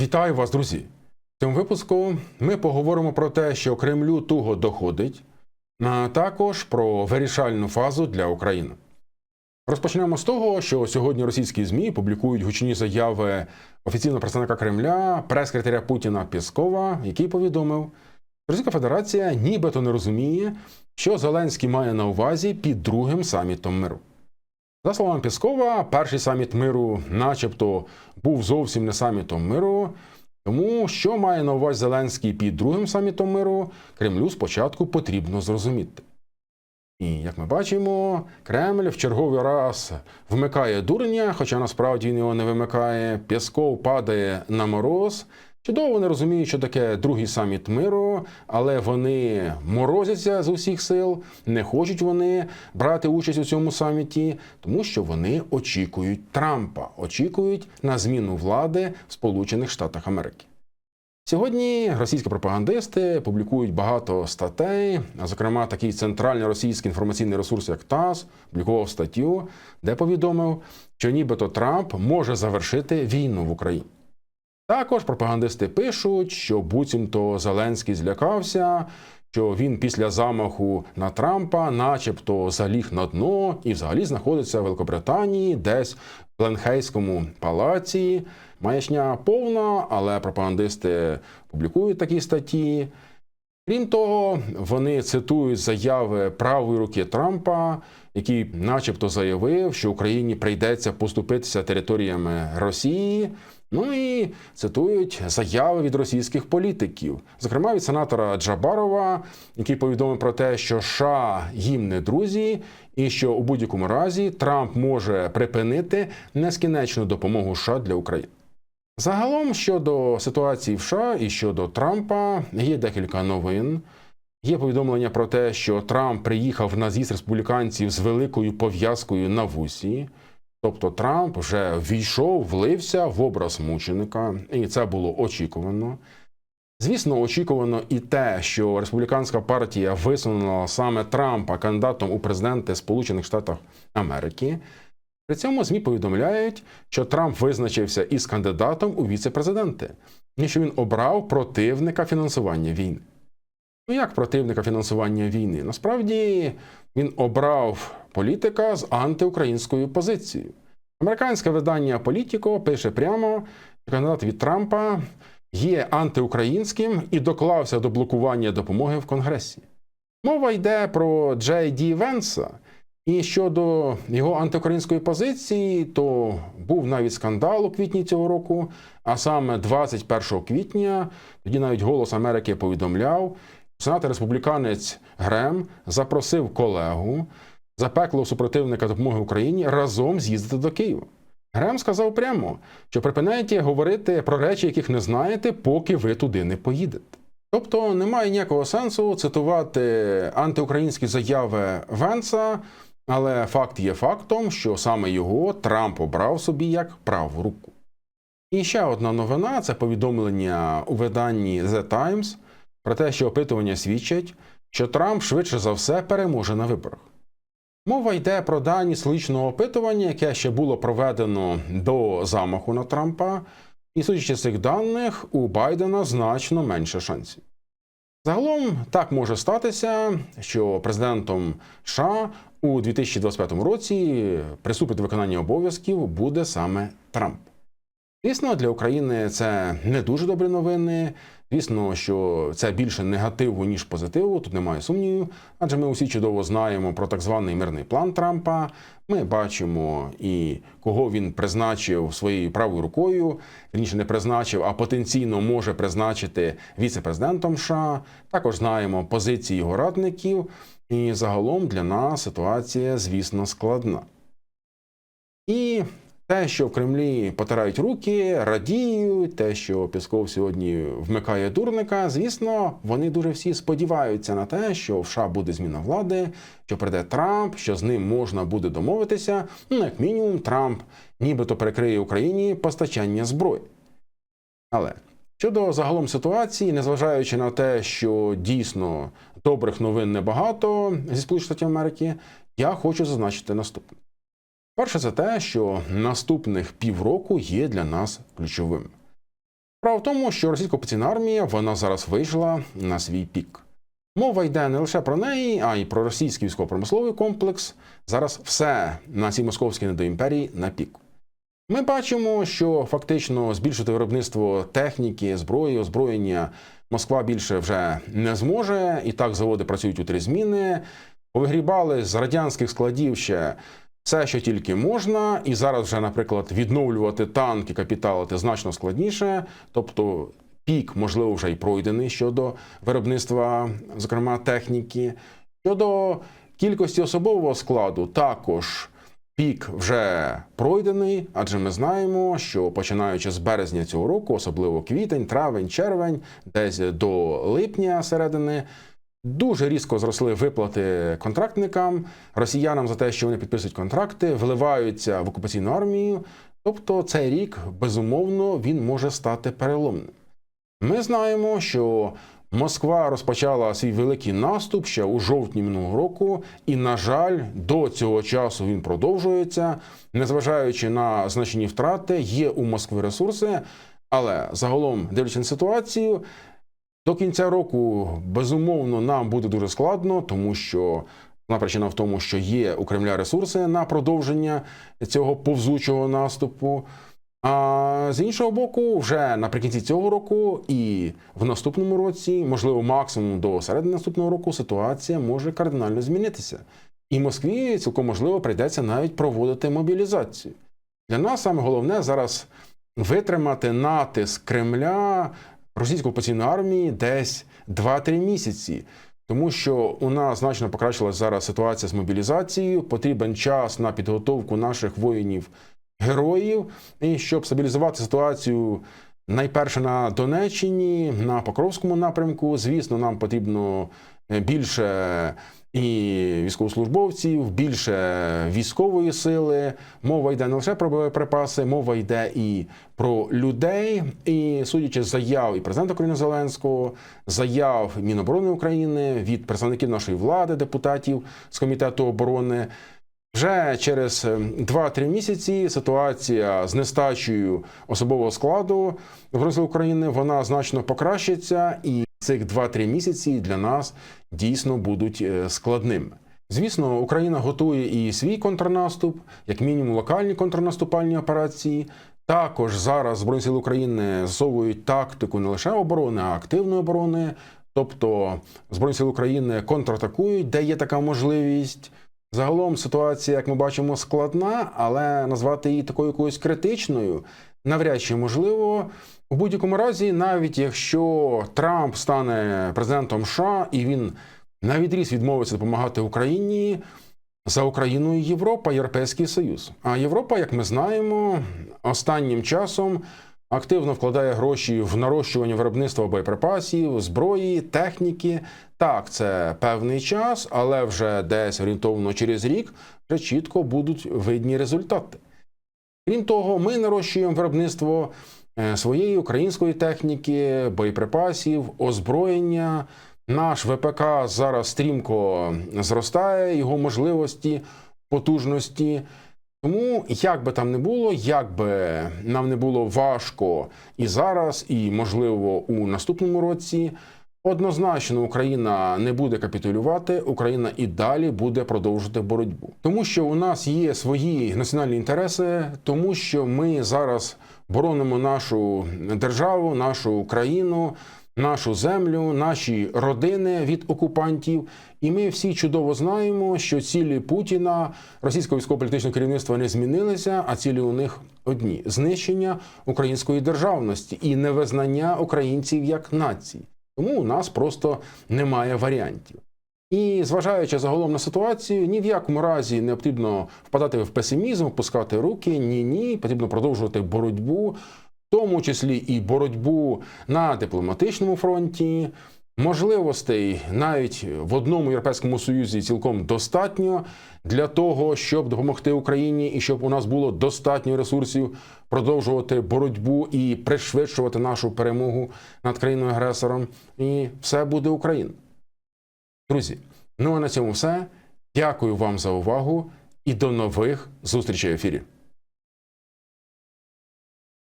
Вітаю вас, друзі! В цьому випуску ми поговоримо про те, що Кремлю туго доходить, а також про вирішальну фазу для України. Розпочнемо з того, що сьогодні російські ЗМІ публікують гучні заяви офіційного представника Кремля, прес-секретаря Путіна Пєскова, який повідомив, що Російська Федерація нібито не розуміє, що Зеленський має на увазі під другим самітом миру. За словами Піскова, перший саміт миру, начебто, був зовсім не самітом миру. Тому що має на увазі Зеленський під другим самітом миру, Кремлю спочатку потрібно зрозуміти. І як ми бачимо, Кремль в черговий раз вмикає дурня, хоча насправді він його не вимикає. Пєсков падає на мороз. Чудово не розуміють, що таке другий саміт миру, але вони морозяться з усіх сил, не хочуть вони брати участь у цьому саміті, тому що вони очікують Трампа, очікують на зміну влади в Сполучених Штатах Америки. Сьогодні російські пропагандисти публікують багато статей, а зокрема, такий центральний російський інформаційний ресурс, як ТАСС, публікував статтю, де повідомив, що нібито Трамп може завершити війну в Україні. Також пропагандисти пишуть, що буцімто Зеленський злякався, що він після замаху на Трампа, начебто, заліг на дно і взагалі знаходиться в Великобританії, десь в Пленхейському палаці. Маячня повна, але пропагандисти публікують такі статті. Крім того, вони цитують заяви правої руки Трампа, який, начебто, заявив, що Україні прийдеться поступитися територіями Росії. Ну і цитують заяви від російських політиків, зокрема від сенатора Джабарова, який повідомив про те, що США їм не друзі, і що у будь-якому разі Трамп може припинити нескінченну допомогу США для України. Загалом щодо ситуації в США і щодо Трампа є декілька новин. Є повідомлення про те, що Трамп приїхав на з'їзд республіканців з великою пов'язкою на вусі. Тобто Трамп вже війшов, влився в образ мученика, і це було очікувано. Звісно, очікувано і те, що республіканська партія висунула саме Трампа кандидатом у президенти Сполучених Штатів Америки. При цьому ЗМІ повідомляють, що Трамп визначився із кандидатом у віце-президенти, і що він обрав противника фінансування війни. Ну як противника фінансування війни? Насправді він обрав політика з антиукраїнською позицією. Американське видання Політіко пише прямо, що кандидат від Трампа є антиукраїнським і доклався до блокування допомоги в Конгресі. Мова йде про Джей Ді Венса. І щодо його антиукраїнської позиції, то був навіть скандал у квітні цього року, а саме 21 квітня, тоді навіть Голос Америки повідомляв, сенатор республіканець Грем запросив колегу запеклого супротивника допомоги Україні разом з'їздити до Києва. Грем сказав прямо, що припиняєте говорити про речі, яких не знаєте, поки ви туди не поїдете. Тобто немає ніякого сенсу цитувати антиукраїнські заяви Венса, але факт є фактом, що саме його Трамп обрав собі як праву руку. І ще одна новина це повідомлення у виданні The Times про те, що опитування свідчать, що Трамп швидше за все переможе на виборах. Мова йде про дані сличного опитування, яке ще було проведено до замаху на Трампа, і судячи з цих даних, у Байдена значно менше шансів. Загалом так може статися, що президентом США у 2025 році приступить виконання обов'язків буде саме Трамп. Звісно, для України це не дуже добрі новини. Звісно, що це більше негативу, ніж позитиву, тут немає сумнівів, адже ми усі чудово знаємо про так званий мирний план Трампа. Ми бачимо і кого він призначив своєю правою рукою, вірніше не призначив, а потенційно може призначити віце-президентом США. Також знаємо позиції його радників. І загалом для нас ситуація, звісно, складна. І те, що в Кремлі потирають руки, радіють, те, що Пісков сьогодні вмикає дурника, звісно, вони дуже всі сподіваються на те, що в США буде зміна влади, що прийде Трамп, що з ним можна буде домовитися. Ну, як мінімум, Трамп нібито перекриє Україні постачання зброї. Але щодо загалом ситуації, незважаючи на те, що дійсно добрих новин небагато зі Сполучених Штатів Америки, я хочу зазначити наступне. Перше, це те, що наступних півроку є для нас ключовим. Справа в тому, що російська окупаційна армія вона зараз вийшла на свій пік. Мова йде не лише про неї, а й про російський військово-промисловий комплекс. Зараз все на цій московській недоімперії на піку. Ми бачимо, що фактично збільшити виробництво техніки, зброї, озброєння Москва більше вже не зможе. І так заводи працюють у три зміни. Повигрібали з радянських складів ще все, що тільки можна, і зараз вже, наприклад, відновлювати танки, капіталити значно складніше. Тобто пік, можливо, вже й пройдений щодо виробництва, зокрема, техніки. Щодо кількості особового складу, також пік вже пройдений, адже ми знаємо, що починаючи з березня цього року, особливо квітень, травень, червень, десь до липня середини. Дуже різко зросли виплати контрактникам, росіянам за те, що вони підписують контракти, вливаються в окупаційну армію. Тобто цей рік, безумовно, він може стати переломним. Ми знаємо, що Москва розпочала свій великий наступ ще у жовтні минулого року, і, на жаль, до цього часу він продовжується, незважаючи на значні втрати, є у Москви ресурси. Але загалом, дивлячись на ситуацію, до кінця року безумовно нам буде дуже складно, тому що одна причина в тому, що є у Кремля ресурси на продовження цього повзучого наступу. А з іншого боку, вже наприкінці цього року і в наступному році, можливо, максимум до середини наступного року, ситуація може кардинально змінитися. І Москві цілком можливо прийдеться навіть проводити мобілізацію. Для нас саме головне зараз витримати натиск Кремля російської окупаційної армії десь 2-3 місяці. Тому що у нас значно покращилася зараз ситуація з мобілізацією, потрібен час на підготовку наших воїнів героїв, і щоб стабілізувати ситуацію найперше на Донеччині, на Покровському напрямку. Звісно, нам потрібно більше і військовослужбовців, більше військової сили. Мова йде не лише про боєприпаси, мова йде і про людей. І судячи з заяв і президента України Зеленського, заяв Міноборони України від представників нашої влади, депутатів з комітету оборони. Вже через 2-3 місяці ситуація з нестачею особового складу в Сил України вона значно покращиться, і цих 2-3 місяці для нас дійсно будуть складними. Звісно, Україна готує і свій контрнаступ, як мінімум локальні контрнаступальні операції. Також зараз Збройні сили України засовують тактику не лише оборони, а активної оборони. Тобто Збройні сили України контратакують, де є така можливість. Загалом ситуація, як ми бачимо, складна, але назвати її такою якоюсь критичною навряд чи можливо. У будь-якому разі, навіть якщо Трамп стане президентом США і він на відріз відмовиться допомагати Україні, за Україною Європа, Європейський Союз. А Європа, як ми знаємо, останнім часом активно вкладає гроші в нарощування виробництва боєприпасів, зброї, техніки. Так, це певний час, але вже десь орієнтовно через рік вже чітко будуть видні результати. Крім того, ми нарощуємо виробництво своєї української техніки, боєприпасів, озброєння. Наш ВПК зараз стрімко зростає, його можливості, потужності. Тому, як би там не було, як би нам не було важко і зараз, і можливо у наступному році, однозначно Україна не буде капітулювати, Україна і далі буде продовжувати боротьбу, тому що у нас є свої національні інтереси, тому що ми зараз боронимо нашу державу, нашу країну. Нашу землю, наші родини від окупантів, і ми всі чудово знаємо, що цілі Путіна, російського військово-політичного керівництва не змінилися, а цілі у них одні: знищення української державності і невизнання українців як нації. Тому у нас просто немає варіантів. І зважаючи загалом на ситуацію, ні в якому разі не потрібно впадати в песимізм, опускати руки. Ні, ні, потрібно продовжувати боротьбу тому числі і боротьбу на дипломатичному фронті. Можливостей навіть в одному європейському союзі цілком достатньо для того, щоб допомогти Україні і щоб у нас було достатньо ресурсів продовжувати боротьбу і пришвидшувати нашу перемогу над країною агресором. І все буде Україна. Друзі, ну а на цьому все. Дякую вам за увагу і до нових зустрічей в ефірі.